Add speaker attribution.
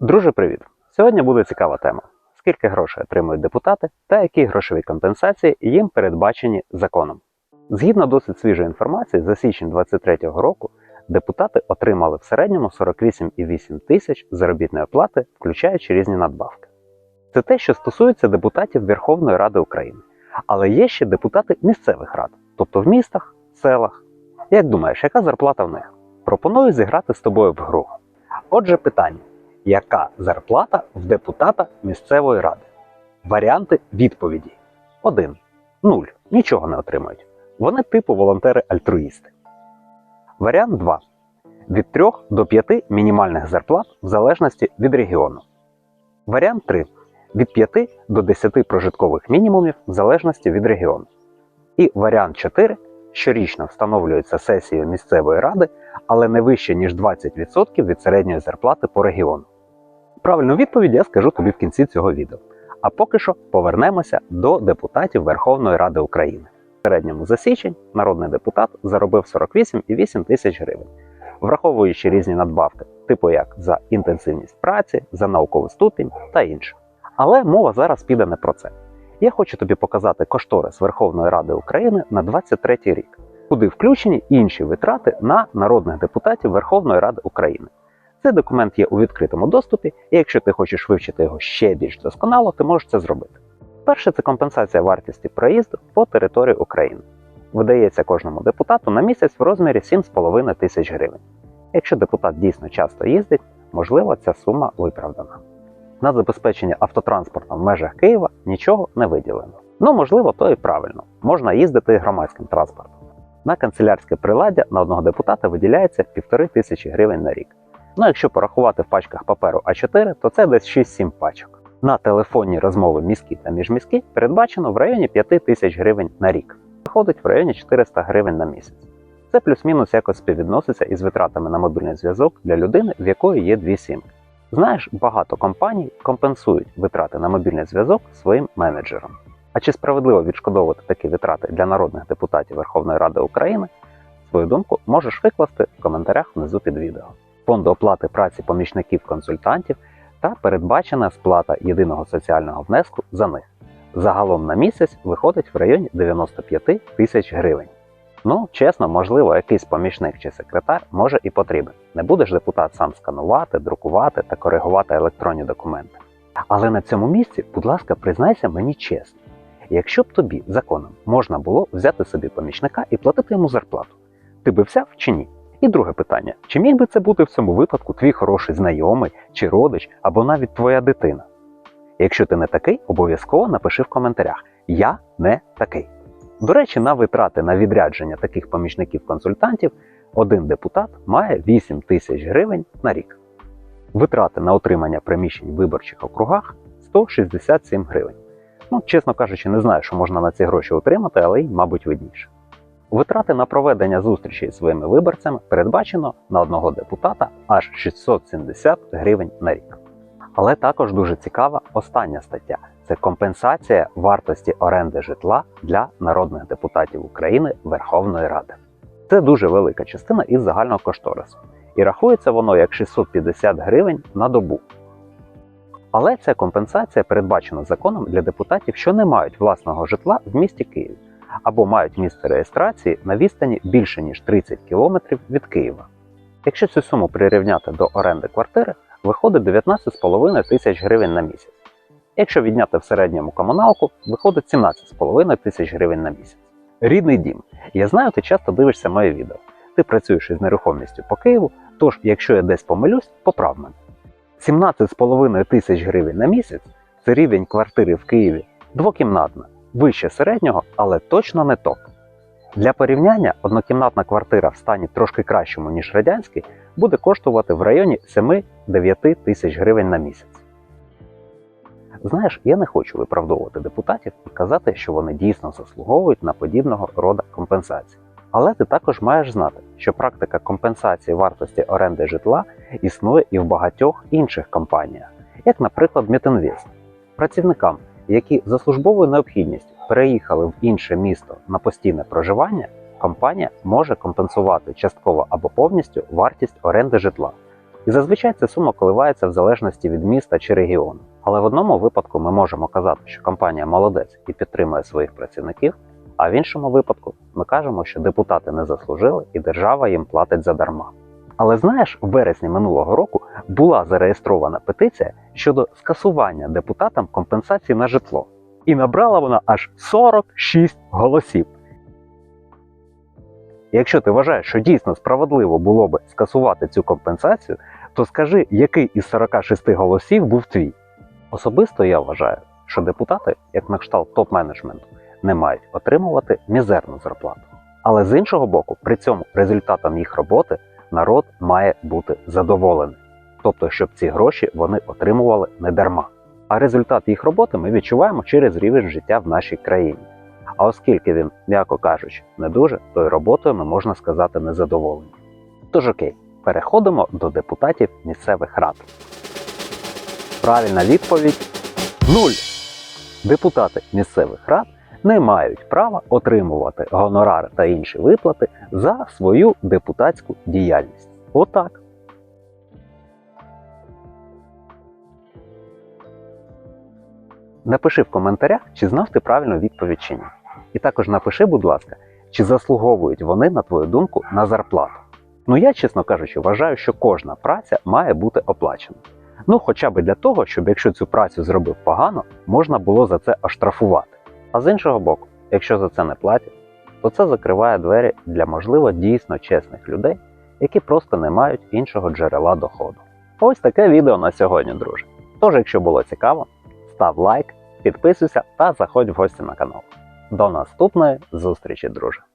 Speaker 1: Друже, привіт! Сьогодні буде цікава тема: скільки грошей отримують депутати та які грошові компенсації їм передбачені законом. Згідно досить свіжої інформації, за січень 2023 року депутати отримали в середньому 48,8 тисяч заробітної плати, включаючи різні надбавки. Це те, що стосується депутатів Верховної Ради України. Але є ще депутати місцевих рад, тобто в містах, селах. Як думаєш, яка зарплата в них? Пропоную зіграти з тобою в гру. Отже, питання яка зарплата в депутата місцевої ради? Варіанти відповіді: 1. 0. Нічого не отримують. Вони типу волонтери-альтруїсти. Варіант 2. Від 3 до 5 мінімальних зарплат в залежності від регіону. Варіант 3. Від 5 до 10 прожиткових мінімумів в залежності від регіону. І варіант 4. Щорічно встановлюється сесією місцевої ради, але не вище ніж 20% від середньої зарплати по регіону. Правильну відповідь я скажу тобі в кінці цього відео. А поки що повернемося до депутатів Верховної Ради України. В середньому за січень народний депутат заробив 48,8 тисяч гривень, враховуючи різні надбавки, типу як за інтенсивність праці, за науковий ступінь та інше. Але мова зараз піде не про це. Я хочу тобі показати кошторис Верховної Ради України на 23 рік, куди включені інші витрати на народних депутатів Верховної Ради України. Цей документ є у відкритому доступі, і якщо ти хочеш вивчити його ще більш досконало, ти можеш це зробити. Перше це компенсація вартості проїзду по території України. Видається кожному депутату на місяць в розмірі 7,5 тисяч гривень. Якщо депутат дійсно часто їздить, можливо, ця сума виправдана. На забезпечення автотранспортом в межах Києва нічого не виділено. Ну, можливо, то і правильно. Можна їздити громадським транспортом. На канцелярське приладдя на одного депутата виділяється 1,5 тисячі гривень на рік. Ну, якщо порахувати в пачках паперу А4, то це десь 6-7 пачок. На телефонні розмови міські та міжміські передбачено в районі 5 тисяч гривень на рік. Виходить в районі 400 гривень на місяць. Це плюс-мінус якось співвідноситься із витратами на мобільний зв'язок для людини, в якої є дві сімки. Знаєш, багато компаній компенсують витрати на мобільний зв'язок своїм менеджерам. А чи справедливо відшкодовувати такі витрати для народних депутатів Верховної Ради України? Свою думку можеш викласти в коментарях внизу під відео. Фонду оплати праці помічників-консультантів та передбачена сплата єдиного соціального внеску за них. Загалом на місяць виходить в районі 95 тисяч гривень. Ну, чесно, можливо, якийсь помічник чи секретар може і потрібен. Не будеш депутат сам сканувати, друкувати та коригувати електронні документи. Але на цьому місці, будь ласка, признайся мені чесно. Якщо б тобі законом можна було взяти собі помічника і платити йому зарплату, ти би взяв чи ні? І друге питання: чи міг би це бути в цьому випадку твій хороший знайомий чи родич, або навіть твоя дитина? Якщо ти не такий, обов'язково напиши в коментарях: Я не такий. До речі, на витрати на відрядження таких помічників-консультантів один депутат має 8 тисяч гривень на рік. Витрати на отримання приміщень в виборчих округах 167 гривень. Ну, чесно кажучи, не знаю, що можна на ці гроші отримати, але й, мабуть, видніше. Витрати на проведення зустрічі зі своїми виборцями передбачено на одного депутата аж 670 гривень на рік. Але також дуже цікава остання стаття це компенсація вартості оренди житла для народних депутатів України Верховної Ради. Це дуже велика частина із загального кошторису, і рахується воно як 650 гривень на добу. Але ця компенсація передбачена законом для депутатів, що не мають власного житла в місті Києві або мають місце реєстрації на відстані більше ніж 30 км від Києва. Якщо цю суму прирівняти до оренди квартири, виходить 19,5 тисяч гривень на місяць. Якщо відняти в середньому комуналку, виходить 17,5 тисяч гривень на місяць. Рідний дім. Я знаю, ти часто дивишся моє відео. Ти працюєш із нерухомістю по Києву, тож, якщо я десь помилюсь, поправ мене. 17,5 тисяч гривень на місяць це рівень квартири в Києві двокімнатна, вище середнього, але точно не топ. Для порівняння однокімнатна квартира в стані трошки кращому, ніж радянський, буде коштувати в районі 7-9 тисяч гривень на місяць. Знаєш, я не хочу виправдовувати депутатів і казати, що вони дійсно заслуговують на подібного роду компенсації. Але ти також маєш знати, що практика компенсації вартості оренди житла існує і в багатьох інших компаніях, як, наприклад, Мітинвест. Працівникам, які за службовою необхідністю переїхали в інше місто на постійне проживання, компанія може компенсувати частково або повністю вартість оренди житла І зазвичай ця сума коливається в залежності від міста чи регіону. Але в одному випадку ми можемо казати, що компанія молодець і підтримує своїх працівників, а в іншому випадку ми кажемо, що депутати не заслужили і держава їм платить задарма. Але знаєш, в вересні минулого року була зареєстрована петиція щодо скасування депутатам компенсації на житло. І набрала вона аж 46 голосів. Якщо ти вважаєш, що дійсно справедливо було би скасувати цю компенсацію, то скажи, який із 46 голосів був твій. Особисто я вважаю, що депутати, як на кшталт топ-менеджменту, не мають отримувати мізерну зарплату. Але з іншого боку, при цьому результатом їх роботи народ має бути задоволений. Тобто, щоб ці гроші вони отримували не дарма. А результат їх роботи ми відчуваємо через рівень життя в нашій країні. А оскільки він, м'яко кажучи, не дуже, то й роботою ми можна сказати незадоволені. Тож окей, переходимо до депутатів місцевих рад. Правильна відповідь 0. Депутати місцевих рад не мають права отримувати гонорари та інші виплати за свою депутатську діяльність. Отак. Напиши в коментарях, чи знав ти правильну відповідь чи ні. І також напиши, будь ласка, чи заслуговують вони, на твою думку, на зарплату. Ну я, чесно кажучи, вважаю, що кожна праця має бути оплачена. Ну, хоча б для того, щоб якщо цю працю зробив погано, можна було за це оштрафувати. А з іншого боку, якщо за це не платять, то це закриває двері для можливо дійсно чесних людей, які просто не мають іншого джерела доходу. Ось таке відео на сьогодні, друже. Тож, якщо було цікаво, став лайк, підписуйся та заходь в гості на канал. До наступної зустрічі, друже!